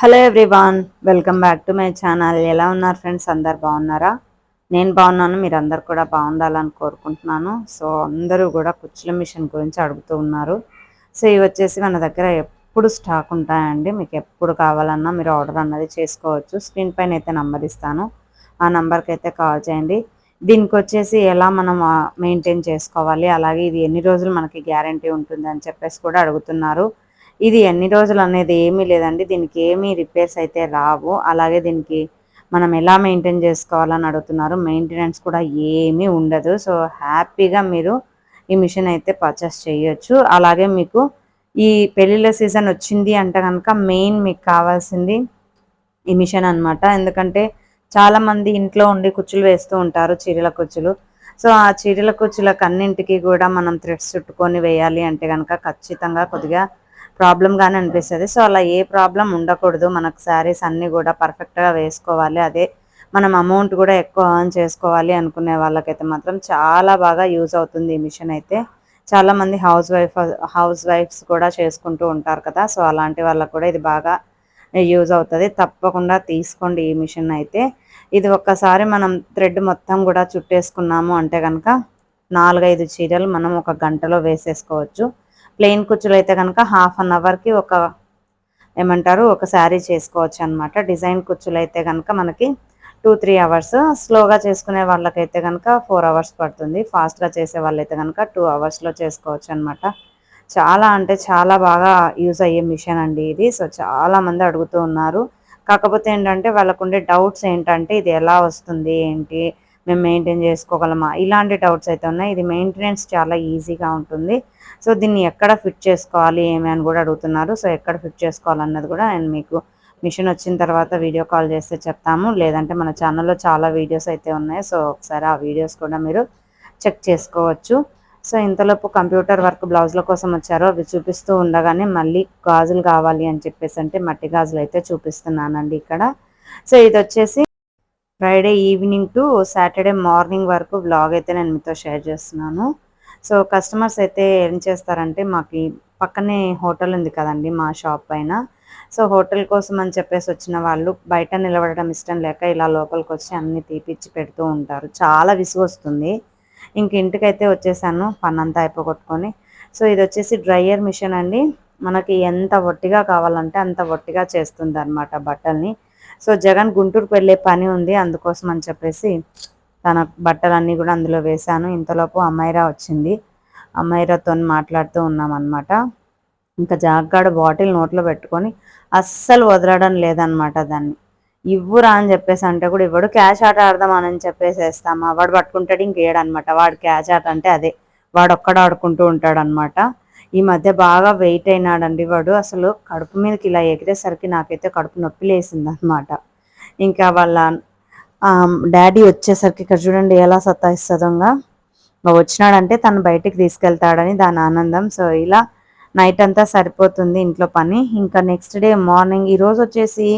Hello everyone welcome back to my channel. ఎలా ఉన్నారు friends? అందరు బాగున్నారా? నేను బాగున్నాను మీరు అందరు కూడా బాగుండాలని కోరుకుంటున్నాను. సో అందరూ కూడా కుచ్చుల మిషన్ గురించి అడుగుతూ ఉన్నారు. సో ఇవి వచ్చేసి మన దగ్గర ఎప్పుడు స్టాక్ ఉంటాయండి. మీకు ఎప్పుడు కావాలన్నా మీరు ఆర్డర్ అన్నది చేసుకోవచ్చు. స్క్రీన్ పైన అయితే నంబర్ ఇస్తాను. ఆ నెంబర్కి అయితే కాల్ చేయండి. దీనికి వచ్చేసి ఎలా మనం మెయింటైన్ చేసుకోవాలి? అలాగే ఇది ఎన్ని రోజులు మనకి గ్యారంటీ ఉంటుంది అని చెప్పేసి కూడా అడుగుతున్నారు. ఇది ఎన్ని రోజులు అనేది ఏమీ లేదండి. దీనికి ఏమీ రిపేర్స్ అయితే రావు. అలాగే దీనికి మనం ఎలా మెయింటైన్ చేసుకోవాలని అడుగుతున్నారు. మెయింటెనెన్స్ కూడా ఏమీ ఉండదు. సో హ్యాపీగా మీరు ఈ మిషన్ అయితే పర్చేస్ చేయొచ్చు. అలాగే మీకు ఈ పెళ్ళిళ్ళ సీజన్ వచ్చింది అంటే కనుక మెయిన్ మీకు కావాల్సింది ఈ మిషన్ అనమాట ఎందుకంటే చాలామంది ఇంట్లో ఉండి కుచ్చులు వేస్తూ ఉంటారు చీరల కుచ్చులు. సో ఆ చీరల కుచ్చులకు అన్నింటికి కూడా మనం థ్రెడ్స్ చుట్టుకొని వేయాలి అంటే కనుక ఖచ్చితంగా కొద్దిగా ప్రాబ్లంగానే అనిపిస్తుంది. సో అలా ఏ ప్రాబ్లం ఉండకూడదు. మనకు శారీస్ అన్నీ కూడా పర్ఫెక్ట్గా వేసుకోవాలి. అదే మనం అమౌంట్ కూడా ఎక్కువ ఆన్ చేసుకోవాలి అనుకునే వాళ్ళకైతే మాత్రం చాలా బాగా యూజ్ అవుతుంది ఈ మిషన్ అయితే. చాలామంది హౌస్ వైఫ్ హౌస్ వైఫ్స్ కూడా చేసుకుంటూ ఉంటారు కదా. సో అలాంటి వాళ్ళకు కూడా ఇది బాగా యూజ్ అవుతుంది. తప్పకుండా తీసుకోండి ఈ మిషన్ అయితే. ఇది ఒక్కసారి మనం థ్రెడ్ మొత్తం కూడా చుట్టేసుకున్నాము అంటే కనుక నాలుగైదు చీరలు మనం ఒక గంటలో వేసేసుకోవచ్చు. ప్లెయిన్ కుచ్చులు అయితే కనుక హాఫ్ అన్ అవర్కి ఒక ఏమంటారు ఒక శారీ చేసుకోవచ్చు అనమాట డిజైన్ కుచ్చులు అయితే కనుక మనకి టూ త్రీ అవర్స్ స్లోగా చేసుకునే వాళ్ళకైతే కనుక ఫోర్ అవర్స్ పడుతుంది. ఫాస్ట్గా చేసే వాళ్ళైతే కనుక టూ అవర్స్లో చేసుకోవచ్చు అనమాట చాలా అంటే చాలా బాగా యూజ్ అయ్యే మిషన్ అండి ఇది. సో చాలామంది అడుగుతూ ఉన్నారు. కాకపోతే ఏంటంటే వాళ్ళకు ఉండే డౌట్స్ ఏంటంటే ఇది ఎలా వస్తుంది ఏంటి మేము మెయింటైన్ చేసుకోగలమా? ఇలాంటి డౌట్స్ అయితే ఉన్నాయి. ఇది మెయింటెనెన్స్ చాలా ఈజీగా ఉంటుంది. సో దీన్ని ఎక్కడ ఫిట్ చేసుకోవాలి ఏమి అని కూడా అడుగుతున్నారు. సో ఎక్కడ ఫిట్ చేసుకోవాలన్నది కూడా నేను మీకు మిషన్ వచ్చిన తర్వాత వీడియో కాల్ చేస్తే చెప్తాము. లేదంటే మన ఛానల్లో చాలా వీడియోస్ అయితే ఉన్నాయి. సో ఒకసారి ఆ వీడియోస్ కూడా మీరు చెక్ చేసుకోవచ్చు. సో ఇంతలోపు కంప్యూటర్ వర్క్ బ్లౌజ్ల కోసం వచ్చారో అవి చూపిస్తూ ఉండగానే మళ్ళీ గాజులు కావాలి అని చెప్పేసి అంటే మట్టి గాజులు అయితే చూపిస్తున్నానండి ఇక్కడ. సో ఇది వచ్చేసి Friday evening to Saturday morning వరకు బ్లాగ్ అయితే నేను మీతో షేర్ చేస్తున్నాను. సో కస్టమర్స్ అయితే ఏం చేస్తారంటే మాకు పక్కనే హోటల్ ఉంది కదండి మా షాప్ పైన. సో హోటల్ కోసం అని చెప్పేసి వచ్చిన వాళ్ళు బయట నిలబడడం ఇష్టం లేక ఇలా లోపలికి వచ్చి అన్ని తీపిచ్చి పెడుతూ ఉంటారు. చాలా విసుగు వస్తుంది. ఇంక ఇంటికైతే వచ్చేసాను పన్నంతా అయిపోగొట్టుకొని. సో ఇది వచ్చేసి డ్రయర్ మిషన్ అండి. మనకి ఎంత ఒట్టిగా కావాలంటే అంత ఒట్టిగా చేస్తుంది అనమాట బట్టల్ని. సో జగన్ గుంటూరుకు వెళ్ళే పని ఉంది అందుకోసం అని చెప్పేసి తన బట్టలన్నీ కూడా అందులో వేశాను. ఇంతలోపు అమ్మాయిరా వచ్చింది. అమ్మాయిరాతో మాట్లాడుతూ ఉన్నాం అనమాట ఇంకా జాగ్గాడు బాటిల్ నోట్లో పెట్టుకొని అస్సలు వదలడం లేదనమాట దాన్ని. ఇవ్వురా అని చెప్పేసి అంటే కూడా ఇవ్వడు క్యాష్ ఆట ఆడదామని చెప్పేసి వేస్తామా వాడు పట్టుకుంటాడు ఇంకేడనమాట వాడు క్యాష్ ఆట అంటే అదే. వాడు ఒక్కడ ఆడుకుంటూ ఉంటాడు అనమాట ఈ మధ్య బాగా వెయిట్ అయినాడండి వాడు. అసలు కడుపు మీదకి ఇలా ఎగిరేసరికి నాకైతే కడుపు నొప్పి లేసింది అనమాట ఇంకా వాళ్ళ డాడీ వచ్చేసరికి ఇక్కడ చూడండి ఎలా సత్తాయిస్తుందోగా వచ్చినాడంటే తను బయటికి తీసుకెళ్తాడని దాని ఆనందం. సో ఇలా నైట్ అంతా సరిపోతుంది ఇంట్లో పని. ఇంకా నెక్స్ట్ డే మార్నింగ్ ఈరోజు వచ్చేసి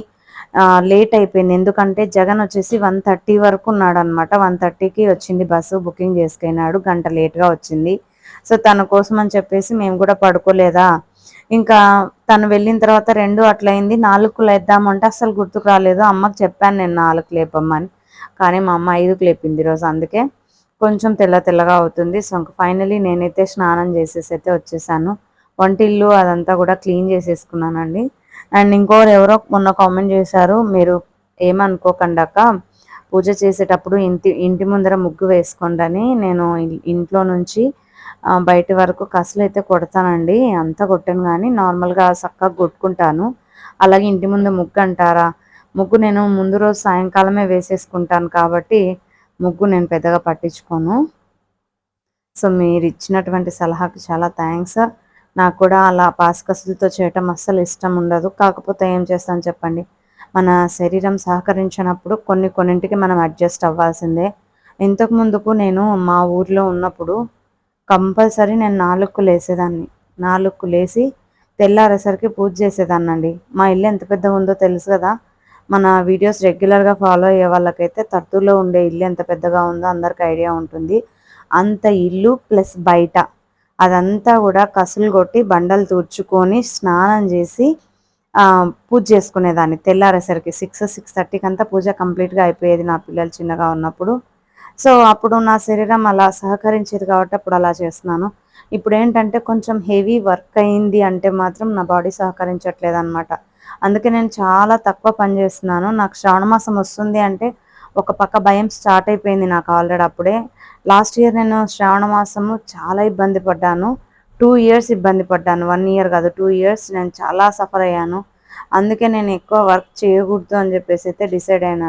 లేట్ అయిపోయింది. ఎందుకంటే జగన్ వచ్చేసి వన్ థర్టీ వరకు ఉన్నాడు అనమాట వన్ థర్టీకి వచ్చింది బస్సు బుకింగ్ చేసుకున్నాడు. గంట లేట్గా వచ్చింది. సో తన కోసం అని చెప్పేసి మేము కూడా పడుకోలేదా? ఇంకా తను వెళ్ళిన తర్వాత రెండు అట్లయింది. నాలుగు లేద్దామంటే అసలు గుర్తుకు రాలేదు. అమ్మకి చెప్పాను నేను నాలుగు లేపమ్మని. కానీ మా అమ్మ ఐదుకు లేపింది ఈరోజు. అందుకే కొంచెం తెల్ల తెల్లగా అవుతుంది. సో ఫైనలీ నేనైతే స్నానం చేసేసి అయితే వచ్చేసాను. వంటిల్లు అదంతా కూడా క్లీన్ చేసేసుకున్నానండి. అండ్ ఇంకోరు ఎవరో మొన్న కామెంట్ చేశారు మీరు ఏమనుకోకండాక పూజ చేసేటప్పుడు ఇంటి ఇంటి ముందర ముగ్గు వేసుకోండి నేను ఇంట్లో నుంచి బయట వరకు కసలు అయితే కొడతానండి అంతా కొట్టాను కానీ నార్మల్గా చక్కగా కొట్టుకుంటాను. అలాగే ఇంటి ముందు ముగ్గు అంటారా? ముగ్గు నేను ముందు రోజు సాయంకాలమే వేసేసుకుంటాను కాబట్టి ముగ్గు నేను పెద్దగా పట్టించుకోను. సో మీరు ఇచ్చినటువంటి సలహాకి చాలా థ్యాంక్స్. నాకు కూడా అలా పాస్కసులతో చేయటం అస్సలు ఇష్టం ఉండదు. కాకపోతే ఏం చేస్తాను చెప్పండి? మన శరీరం సహకరించినప్పుడు కొన్ని కొన్నింటికి మనం అడ్జస్ట్ అవ్వాల్సిందే. ఇంతకు ముందుకు నేను మా ఊర్లో ఉన్నప్పుడు కంపల్సరీ నేను నాలుగు లేసేదాన్ని నాలుగు లేసి తెల్లారేసరికి పూజ చేసేదాన్నండి. మా ఇల్లు ఎంత పెద్దగా ఉందో తెలుసు కదా. మన వీడియోస్ రెగ్యులర్గా ఫాలో అయ్యే వాళ్ళకైతే తత్తులో ఉండే ఇల్లు ఎంత పెద్దగా ఉందో అందరికి ఐడియా ఉంటుంది. అంత ఇల్లు ప్లస్ బయట. అదంతా కూడా కసులు కొట్టి బండలు తుడుచుకొని స్నానం చేసి పూజ చేసుకునేదాన్ని. తెల్లారేసరికి సిక్స్ సిక్స్ థర్టీకి అంతా పూజ కంప్లీట్గా అయిపోయేది నా పిల్లలు చిన్నగా ఉన్నప్పుడు. సో అప్పుడు నా శరీరం అలా సహకరించేది కాబట్టి అప్పుడు అలా చేస్తున్నాను. ఇప్పుడు ఏంటంటే కొంచెం హెవీ వర్క్ అయింది అంటే మాత్రం నా బాడీ సహకరించట్లేదు అనమాట అందుకే నేను చాలా తక్కువ పని చేస్తున్నాను. నాకు శ్రావణ మాసం వస్తుంది అంటే ఒక పక్క భయం స్టార్ట్ అయిపోయింది నాకు ఆల్రెడీ అప్పుడే. లాస్ట్ ఇయర్ నేను శ్రావణ మాసము చాలా ఇబ్బంది పడ్డాను. టూ ఇయర్స్ ఇబ్బంది పడ్డాను. వన్ ఇయర్ కాదు టూ ఇయర్స్ నేను చాలా సఫర్ అయ్యాను. అందుకే నేను ఎక్కువ వర్క్ చేయకూడదు అని చెప్పేసి అయితే డిసైడ్ అయినా.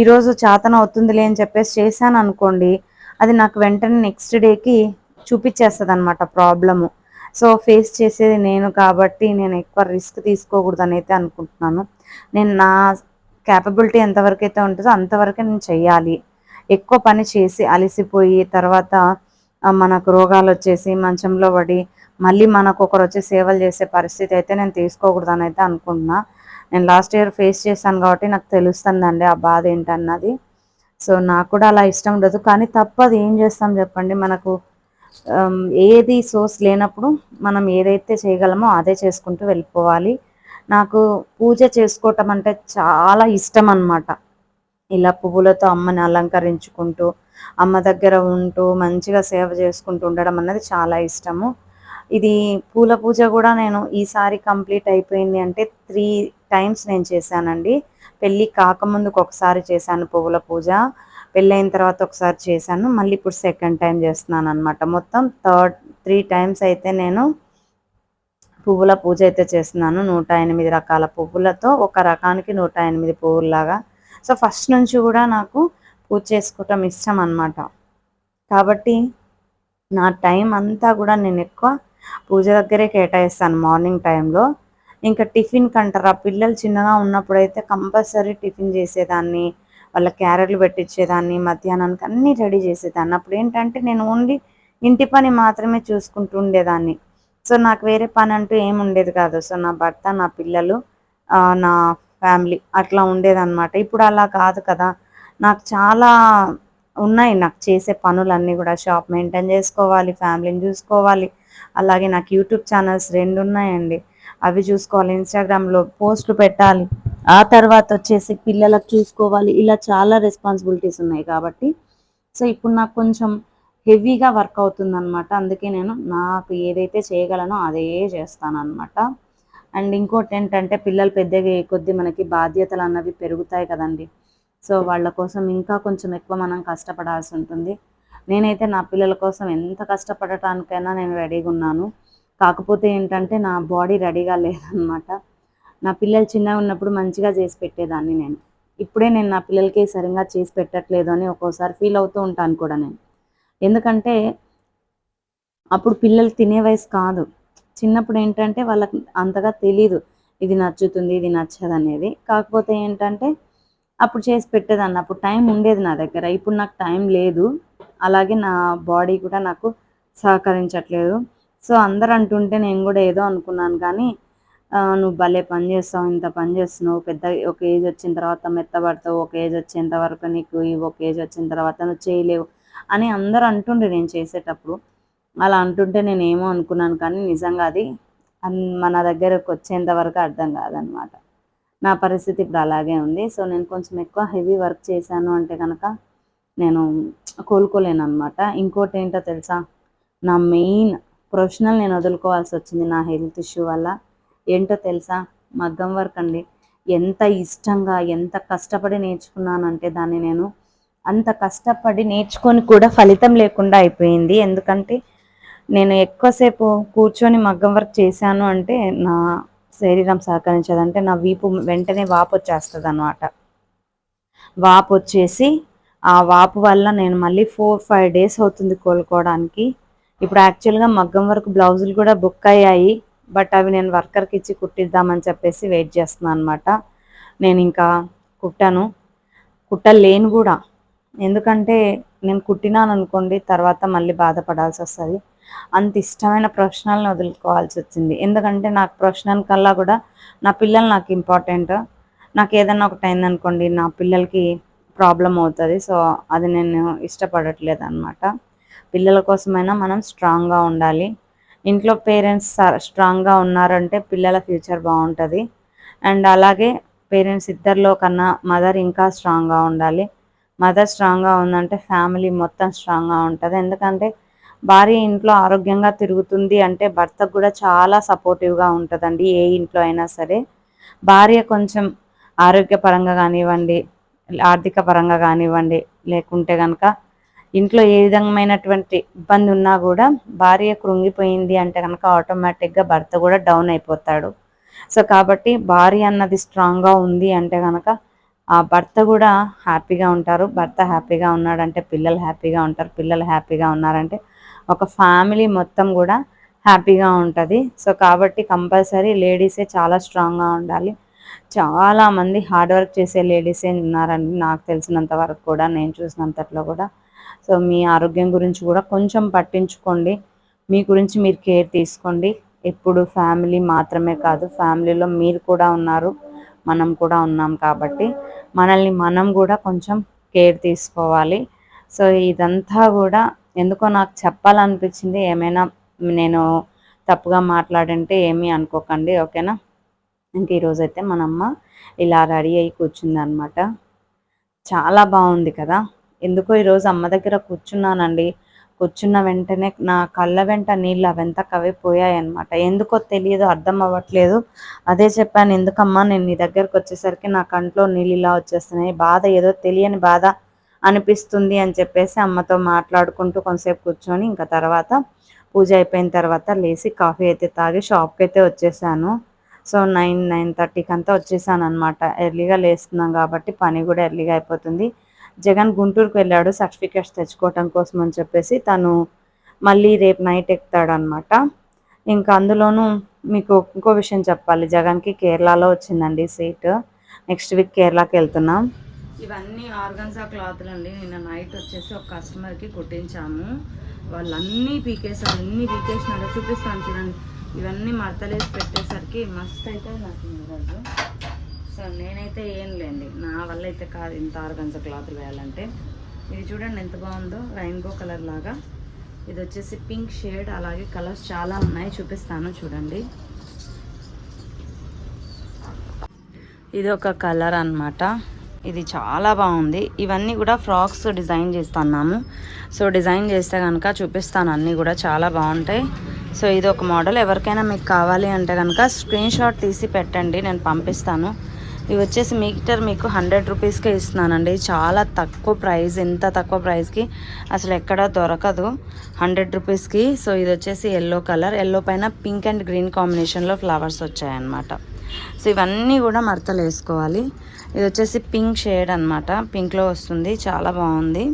ఈరోజు చేతన అవుతుందిలే అని చెప్పేసి చేశాను అనుకోండి అది నాకు వెంటనే నెక్స్ట్ డేకి చూపించేస్తుంది అనమాట ప్రాబ్లము. సో ఫేస్ చేసేది నేను కాబట్టి నేను ఎక్కువ రిస్క్ తీసుకోకూడదని అయితే అనుకుంటున్నాను. నేను నా క్యాపబిలిటీ ఎంతవరకు అయితే ఉంటుందో అంతవరకే నేను చెయ్యాలి. ఎక్కువ పని చేసి అలసిపోయి తర్వాత మనకు రోగాలు వచ్చేసి మంచంలో పడి మళ్ళీ మనకు ఒకరు వచ్చి సేవలు చేసే పరిస్థితి అయితే నేను తీసుకోకూడదని అయితే అనుకుంటున్నా. నేను లాస్ట్ ఇయర్ ఫేస్ చేశాను కాబట్టి నాకు తెలుస్తుందండి ఆ బాధ ఏంటన్నది. సో నాకు కూడా అలా ఇష్టం ఉండదు. కానీ తప్పదు ఏం చేస్తాం చెప్పండి. మనకు ఏది సోర్స్ లేనప్పుడు మనం ఏదైతే చేయగలమో అదే చేసుకుంటూ వెళ్ళిపోవాలి. నాకు పూజ చేసుకోవటం అంటే చాలా ఇష్టం అనమాట ఇలా పువ్వులతో అమ్మని అలంకరించుకుంటూ అమ్మ దగ్గర ఉంటూ మంచిగా సేవ చేసుకుంటూ ఉండడం అన్నది చాలా ఇష్టము. ఇది పూల పూజ కూడా నేను ఈసారి కంప్లీట్ అయిపోయింది అంటే త్రీ టైమ్స్ నేను చేశానండి. పెళ్ళి కాకముందుకు ఒకసారి చేశాను పువ్వుల పూజ పెళ్ళైన తర్వాత ఒకసారి చేశాను మళ్ళీ ఇప్పుడు సెకండ్ టైం చేస్తున్నాను అనమాట మొత్తం థర్డ్ త్రీ టైమ్స్ అయితే నేను పువ్వుల పూజ అయితే చేస్తున్నాను. నూట ఎనిమిది రకాల పువ్వులతో ఒక రకానికి నూట ఎనిమిది పువ్వుల్లాగా సో ఫస్ట్ నుంచి కూడా నాకు పూజ చేసుకోవటం ఇష్టం అనమాట కాబట్టి నా టైం అంతా కూడా నేను ఎక్కువ పూజ దగ్గరే కేటాయిస్తాను మార్నింగ్ టైంలో. ఇంకా టిఫిన్ కంటారా? పిల్లలు చిన్నగా ఉన్నప్పుడు అయితే కంపల్సరీ టిఫిన్ చేసేదాన్ని వాళ్ళ క్యారెట్లు పెట్టించేదాన్ని మధ్యాహ్నానికి అన్నీ రెడీ చేసేదాన్ని. అప్పుడు ఏంటంటే నేను ఓన్లీ ఇంటి పని మాత్రమే చూసుకుంటూ ఉండేదాన్ని. సో నాకు వేరే పని అంటూ ఏమి ఉండేది కాదు. సో నా భర్త నా పిల్లలు నా ఫ్యామిలీ అట్లా ఉండేదన్నమాట. ఇప్పుడు అలా కాదు కదా. నాకు చాలా ఉన్నాయి నాకు చేసే పనులన్నీ కూడా. షాప్ మెయింటైన్ చేసుకోవాలి ఫ్యామిలీని చూసుకోవాలి. అలాగే నాకు యూట్యూబ్ ఛానల్స్ రెండు ఉన్నాయండి. అవి చూసుకోవాలి ఇన్స్టాగ్రామ్లో పోస్టులు పెట్టాలి. ఆ తర్వాత వచ్చేసి పిల్లలకు చూసుకోవాలి. ఇలా చాలా రెస్పాన్సిబిలిటీస్ ఉన్నాయి కాబట్టి. సో ఇప్పుడు నాకు కొంచెం హెవీగా వర్క్ అవుతుంది అనమాట అందుకే నేను నాకు ఏదైతే చేయగలనో అదే చేస్తాను అనమాట అండ్ ఇంకోటి ఏంటంటే పిల్లలు పెద్దగా కొద్దీ మనకి బాధ్యతలు అన్నవి పెరుగుతాయి కదండి. సో వాళ్ళ కోసం ఇంకా కొంచెం ఎక్కువ మనం కష్టపడాల్సి ఉంటుంది. నేనైతే నా పిల్లల కోసం ఎంత కష్టపడటానికైనా నేను రెడీగా ఉన్నాను. కాకపోతే ఏంటంటే నా బాడీ రెడీగా లేదనమాట నా పిల్లలు చిన్నగా ఉన్నప్పుడు మంచిగా చేసి పెట్టేదాన్ని నేను. ఇప్పుడే నేను నా పిల్లలకి సరిగ్గా చేసి పెట్టట్లేదు అని ఒక్కోసారి ఫీల్ అవుతూ ఉంటాను కూడా నేను. ఎందుకంటే అప్పుడు పిల్లలు తినే వయసు కాదు. చిన్నప్పుడు ఏంటంటే వాళ్ళకి అంతగా తెలీదు ఇది నచ్చుతుంది ఇది నచ్చదు అనేది కాకపోతే ఏంటంటే అప్పుడు చేసి పెట్టేదాన్ని. అప్పుడు టైం ఉండేది నా దగ్గర. ఇప్పుడు నాకు టైం లేదు. అలాగే నా బాడీ కూడా నాకు సహకరించట్లేదు. సో అందరు అంటుంటే నేను కూడా ఏదో అనుకున్నాను. కానీ నువ్వు భలే పని చేస్తావు ఇంత పని చేస్తున్నావు. పెద్ద ఒక ఏజ్ వచ్చిన తర్వాత మెత్తబడతావు. ఒక ఏజ్ వచ్చేంత వరకు నీకు ఒక ఏజ్ వచ్చిన తర్వాత నువ్వు చేయలేవు అని అందరూ అంటుండే నేను చేసేటప్పుడు. అలా అంటుంటే నేను ఏమో అనుకున్నాను కానీ నిజంగా అది మన దగ్గరకు వచ్చేంత వరకు అర్థం కాదనమాట. నా పరిస్థితి ఇప్పుడు అలాగే ఉంది. సో నేను కొంచెం ఎక్కువ హెవీ వర్క్ చేశాను అంటే కనుక నేను కోలుకోలేను అనమాట ఇంకోటి ఏంటో తెలుసా? నా మెయిన్ ప్రొఫెషనల్ నేను వదులుకోవాల్సి వచ్చింది నా హెల్త్ ఇష్యూ వల్ల. ఏంటో తెలుసా? మగ్గం వర్క్ అండి. ఎంత ఇష్టంగా ఎంత కష్టపడి నేర్చుకున్నానంటే దాన్ని నేను అంత కష్టపడి నేర్చుకొని కూడా ఫలితం లేకుండా అయిపోయింది. ఎందుకంటే నేను ఎక్కువసేపు కూర్చొని మగ్గం వర్క్ చేశాను అంటే నా శరీరం సహకరించదు. అంటే నా వీపు వెంటనే వాపు వచ్చేస్తుంది అనమాట వాపు వచ్చేసి ఆ వాపు వల్ల నేను మళ్ళీ ఫోర్ ఫైవ్ డేస్ అవుతుంది కోలుకోవడానికి. ఇప్పుడు యాక్చువల్గా మగ్గం వర్క్ బ్లౌజులు కూడా బుక్ అయ్యాయి. బట్ అవి నేను వర్కర్కి ఇచ్చి కుట్టిద్దామని చెప్పేసి వెయిట్ చేస్తున్నాను అనమాట నేను ఇంకా కుట్టాను. కుట్టలేను కూడా. ఎందుకంటే నేను కుట్టినాను అనుకోండి తర్వాత మళ్ళీ బాధపడాల్సి వస్తుంది అంత ఇష్టమైన ప్రొఫెషనల్ని వదులుకోవాల్సి వచ్చింది. ఎందుకంటే నాకు ప్రొఫెషనల్ కల్లా కూడా నా పిల్లలు నాకు ఇంపార్టెంట్. నాకు ఏదన్నా ఒకటి అయిందనుకోండి నా పిల్లలకి ప్రాబ్లం అవుతుంది. సో అది నేను ఇష్టపడట్లేదు అనమాట పిల్లల కోసమైనా మనం స్ట్రాంగ్గా ఉండాలి. ఇంట్లో పేరెంట్స్ స్ట్రాంగ్గా ఉన్నారంటే పిల్లల ఫ్యూచర్ బాగుంటుంది. అండ్ అలాగే పేరెంట్స్ ఇద్దరిలో కన్నా మదర్ ఇంకా స్ట్రాంగ్గా ఉండాలి. మదర్ స్ట్రాంగ్గా ఉందంటే ఫ్యామిలీ మొత్తం స్ట్రాంగ్గా ఉంటుంది. ఎందుకంటే భార్య ఇంట్లో ఆరోగ్యంగా తిరుగుతుంది అంటే భర్తకు కూడా చాలా సపోర్టివ్గా ఉంటుందండి ఏ ఇంట్లో అయినా సరే. భార్య కొంచెం ఆరోగ్యపరంగా కానివ్వండి ఆర్థిక పరంగా కానివ్వండి లేకుంటే కనుక ఇంట్లో ఏ విధమైనటువంటి ఇబ్బంది ఉన్నా కూడా భార్య కృంగిపోయింది అంటే కనుక ఆటోమేటిక్గా భర్త కూడా డౌన్ అయిపోతాడు. సో కాబట్టి భార్య అన్నది స్ట్రాంగ్గా ఉంది అంటే కనుక ఆ భర్త కూడా హ్యాపీగా ఉంటారు. భర్త హ్యాపీగా ఉన్నాడంటే పిల్లలు హ్యాపీగా ఉంటారు. పిల్లలు హ్యాపీగా ఉన్నారంటే ఒక ఫ్యామిలీ మొత్తం కూడా హ్యాపీగా ఉంటుంది. సో కాబట్టి కంపల్సరీ లేడీసే చాలా స్ట్రాంగ్గా ఉండాలి. చాలామంది హార్డ్ వర్క్ చేసే లేడీసే ఉన్నారండి నాకు తెలిసినంత వరకు కూడా నేను చూసినంతట్లో కూడా. సో మీ ఆరోగ్యం గురించి కూడా కొంచెం పట్టించుకోండి. మీ గురించి మీరు కేర్ తీసుకోండి. ఎప్పుడు ఫ్యామిలీ మాత్రమే కాదు ఫ్యామిలీలో మీరు కూడా ఉన్నారు మనం కూడా ఉన్నాం కాబట్టి మనల్ని మనం కూడా కొంచెం కేర్ తీసుకోవాలి. సో ఇదంతా కూడా ఎందుకో నాకు చెప్పాలనిపించింది ఏమైనా నేను తప్పుగా మాట్లాడంటే ఏమీ అనుకోకండి ఓకేనా? ఇంక ఈరోజైతే మనమ్మ ఇలా రెడీ అయ్యి కూర్చుంది అనమాట చాలా బాగుంది కదా? ఎందుకో ఈరోజు అమ్మ దగ్గర కూర్చున్నానండి. కూర్చున్న వెంటనే నా కళ్ళ వెంట నీళ్ళు అవెంత కవిపోయాయి అనమాట ఎందుకో తెలియదు అర్థం అవ్వట్లేదు. అదే చెప్పాను ఎందుకమ్మా నేను నీ దగ్గరకు వచ్చేసరికి నా కంట్లో నీళ్ళు ఇలా వచ్చేస్తున్నాయి బాధ ఏదో తెలియని బాధ అనిపిస్తుంది అని చెప్పేసి అమ్మతో మాట్లాడుకుంటూ కొంతసేపు కూర్చొని ఇంకా తర్వాత పూజ అయిపోయిన తర్వాత లేచి కాఫీ అయితే తాగి షాప్కి అయితే వచ్చేసాను. సో నైన్ నైన్ థర్టీకి అంతా వచ్చేసాను అనమాట ఎర్లీగా లేస్తున్నాం కాబట్టి పని కూడా ఎర్లీగా అయిపోతుంది. జగన్ గుంటూరుకు వెళ్ళాడు సర్టిఫికేట్స్ తెచ్చుకోవటం కోసం అని చెప్పేసి తను మళ్ళీ రేపు నైట్ ఎక్కుతాడనమాట ఇంకా అందులోనూ మీకు ఇంకో విషయం చెప్పాలి. జగన్కి కేరళలో వచ్చిందండి సీట్. నెక్స్ట్ వీక్ కేరళకి వెళ్తున్నాం. ఇవన్నీ ఆర్గన్జా క్లాత్లు అండి నిన్న నైట్ వచ్చేసి ఒక కస్టమర్కి కుట్టించాము. వాళ్ళన్నీ పీకేసారు అన్ని పీకేసినారు. చూపిస్తాను చూడండి. ఇవన్నీ మడతలేసి పెట్టేసరికి మస్తు అయితే నాకు ఈరోజు. సో నేనైతే ఏం లేండి. నా వల్ల అయితే కాదు ఇంత ఆర్గన్జా క్లాత్లు వేయాలంటే. ఇది చూడండి ఎంత బాగుందో. రైన్బో కలర్ లాగా. ఇది వచ్చేసి పింక్ షేడ్ అలాగే కలర్స్ చాలా ఉన్నాయి. చూపిస్తాను చూడండి. ఇది ఒక కలర్ అన్నమాట. ఇది చాలా బాగుంది. ఇవన్నీ కూడా ఫ్రాక్స్ డిజైన్ చేస్తున్నాము. సో డిజైన్ చేస్తే కనుక చూపిస్తాను. అన్నీ కూడా చాలా బాగుంటాయి. సో ఇది ఒక మోడల్. ఎవరికైనా మీకు కావాలి అంటే కనుక స్క్రీన్ షాట్ తీసి పెట్టండి. నేను పంపిస్తాను. ఇవి వచ్చేసి మీటర్ మీకు హండ్రెడ్ రూపీస్కే ఇస్తున్నానండి. చాలా తక్కువ ప్రైస్ ఎంత తక్కువ ప్రైస్కి అసలు ఎక్కడ దొరకదు. హండ్రెడ్ రూపీస్కి సో ఇది వచ్చేసి ఎల్లో కలర్ ఎల్లో పైన పింక్ అండ్ గ్రీన్ కాంబినేషన్లో ఫ్లవర్స్ వచ్చాయన్నమాట. సో ఇవన్నీ కూడా మడతలు వేసుకోవాలి. ఇది వచ్చేసి పింక్ షేడ్ అనమాట పింక్లో వస్తుంది. చాలా బాగుంది.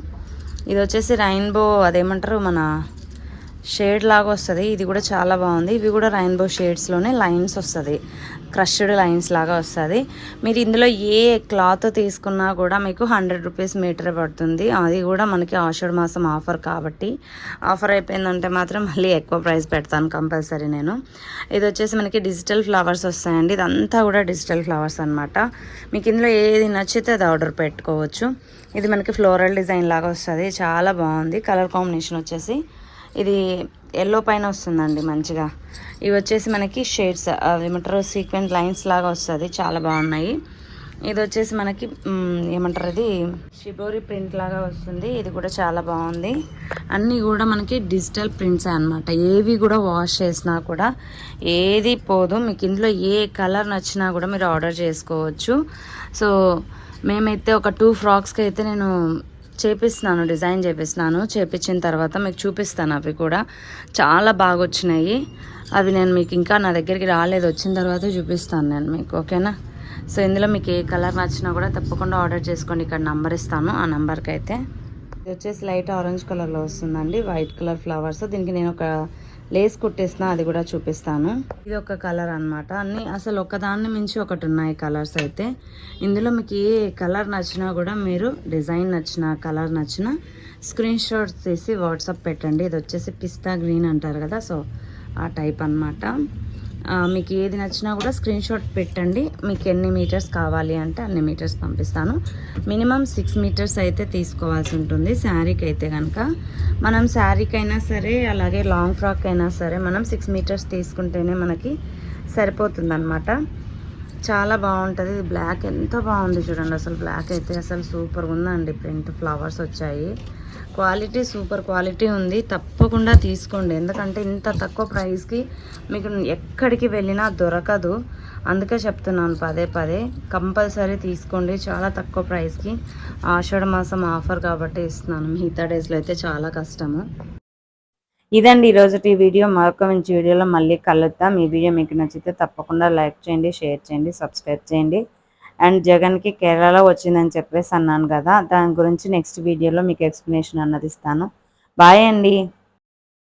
ఇది వచ్చేసి రైన్బో అదేమంటారు మన షేడ్ లాగా వస్తుంది. ఇది కూడా చాలా బాగుంది. ఇవి కూడా రైన్బో షేడ్స్లోనే లైన్స్ వస్తుంది. క్రష్డ్ లైన్స్ లాగా వస్తుంది. మీరు ఇందులో ఏ క్లాత్ తీసుకున్నా కూడా మీకు హండ్రెడ్ రూపీస్ మీటర్ పడుతుంది. అది కూడా మనకి ఆషాఢ మాసం ఆఫర్ కాబట్టి. ఆఫర్ అయిపోయిందంటే మాత్రం మళ్ళీ ఎక్కువ ప్రైస్ పెడతాను కంపల్సరీ నేను. ఇది వచ్చేసి మనకి డిజిటల్ ఫ్లవర్స్ వస్తాయండి. ఇదంతా కూడా డిజిటల్ ఫ్లవర్స్ అనమాట మీకు ఇందులో ఏది నచ్చితే అది ఆర్డర్ పెట్టుకోవచ్చు. ఇది మనకి ఫ్లోరల్ డిజైన్ లాగా వస్తుంది. చాలా బాగుంది. కలర్ కాంబినేషన్ వచ్చేసి ఇది ఎల్లో పైన వస్తుందండి మంచిగా. ఇవి వచ్చేసి మనకి షేడ్స్ ఏమంటారు? సీక్వెంట్ లైన్స్ లాగా వస్తుంది. చాలా బాగున్నాయి. ఇది వచ్చేసి మనకి ఏమంటారు ఇది షిబోరి ప్రింట్ లాగా వస్తుంది. ఇది కూడా చాలా బాగుంది. అన్నీ కూడా మనకి డిజిటల్ ప్రింట్స్ అనమాట ఏవి కూడా వాష్ చేసినా కూడా ఏది పోదు. మీకు ఇందులో ఏ కలర్ నచ్చినా కూడా మీరు ఆర్డర్ చేసుకోవచ్చు. సో మేమైతే ఒక టూ ఫ్రాక్స్కి అయితే నేను చేపిస్తున్నాను డిజైన్ చేపిస్తున్నాను. చేపించిన తర్వాత మీకు చూపిస్తాను అవి కూడా. చాలా బాగా వచ్చినాయి అవి నేను మీకు ఇంకా నా దగ్గరికి రాలేదు. వచ్చిన తర్వాత చూపిస్తాను నేను మీకు ఓకేనా? సో ఇందులో మీకు ఏ కలర్ నచ్చినా కూడా తప్పకుండా ఆర్డర్ చేసుకోండి. ఇక్కడ నంబర్ ఇస్తాను. ఆ నెంబర్కి అయితే ఇది వచ్చేసి లైట్ ఆరెంజ్ కలర్లో వస్తుందండి. White colour flowers. దీనికి నేను ఒక లేస్ కుట్టేసిన అది కూడా చూపిస్తాను. ఇది ఒక కలర్ అన్నమాట. అన్ని అసలు ఒకదాన్ని మించి ఒకటి ఉన్నాయి కలర్స్ అయితే. ఇందులో మీకు ఏ కలర్ నచ్చినా కూడా మీరు డిజైన్ నచ్చిన కలర్ నచ్చిన స్క్రీన్ షాట్ తీసి వాట్సాప్ పెట్టండి. ఇది వచ్చేసి పిస్తా గ్రీన్ అంటారు కదా సో ఆ టైప్ అనమాట మీకు ఏది నచ్చినా కూడా స్క్రీన్ షాట్ పెట్టండి. మీకు ఎన్ని మీటర్స్ కావాలి అంటే అన్ని మీటర్స్ పంపిస్తాను. మినిమం సిక్స్ మీటర్స్ అయితే తీసుకోవాల్సి ఉంటుంది శారీకి అయితే కనుక మనం శారీకి అయినా సరే అలాగే లాంగ్ ఫ్రాక్ అయినా సరే మనం సిక్స్ మీటర్స్ తీసుకుంటేనే మనకి సరిపోతుందన్నమాట. చాలా బాగుంటుంది. బ్లాక్ ఎంత బాగుంది చూడండి. అసలు బ్లాక్ అయితే అసలు సూపర్గా ఉందండి. ప్రింట్ ఫ్లవర్స్ వచ్చాయి. క్వాలిటీ సూపర్ క్వాలిటీ ఉంది. తప్పకుండా తీసుకోండి. ఎందుకంటే ఇంత తక్కువ ప్రైస్కి మీకు ఎక్కడికి వెళ్ళినా దొరకదు. అందుకే చెప్తున్నాను పదే పదే కంపల్సరీ తీసుకోండి. చాలా తక్కువ ప్రైస్కి ఆషాఢ మాసం ఆఫర్ కాబట్టి ఇస్తున్నాను. మిగతా డేస్లో అయితే చాలా కష్టము. ఇదండి ఈరోజు ఈ వీడియో. మరొక మంచి వీడియోలో మళ్ళీ కలుద్దాం. ఈ వీడియో మీకు నచ్చితే తప్పకుండా లైక్ చేయండి షేర్ చేయండి సబ్స్క్రైబ్ చేయండి. అండ్ జగన్కి కేరళలో వచ్చిందని చెప్పేసి అన్నాను కదా దాని గురించి నెక్స్ట్ వీడియోలో మీకు ఎక్స్ప్లెనేషన్ అన్నది ఇస్తాను. బాయ్ అండి.